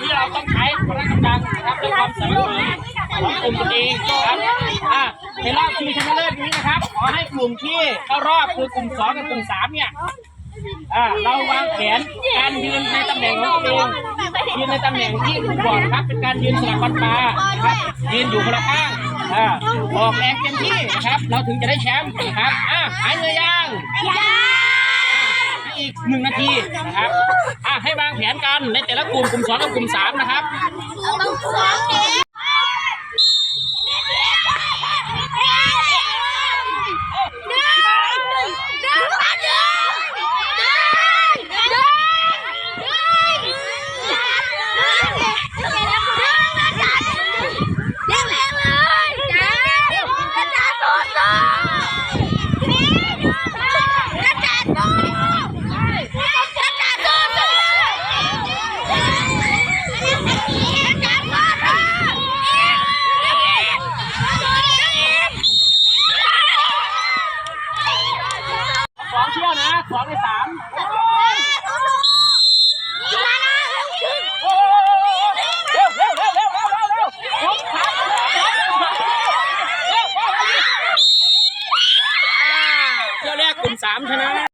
นี้เราต้องใช้พละกำลังนะครับด้วยความสามัคคีของกลุ่มตัวเองนะครับอะในรอบชิงชนะเลิศนี้นะครับ ขอให้กลุ่มที่เข้ารอบคือกลุ่มสองกับกลุ่มสามเนี่ยอ่าเราวางแผนการยืนในตำแหน่งของตัวเองยืนในตำแหน่งที่คุณบอกครับเป็นการยืนสลับฟันปาครับยืนอยู่คนละข้างอ่าออกแรงเต็มที่นะครับ เราถึงจะได้แชมป์นะครับอะหายเหนื่อยยัง หนึ่งนาทีนะครับอะให้วางแผนกันในแต่ละกลุ่มกลุ่มสองกับกลุ่มสามนะครับ ต้องซ้อมเอง สองในสามสามชนะ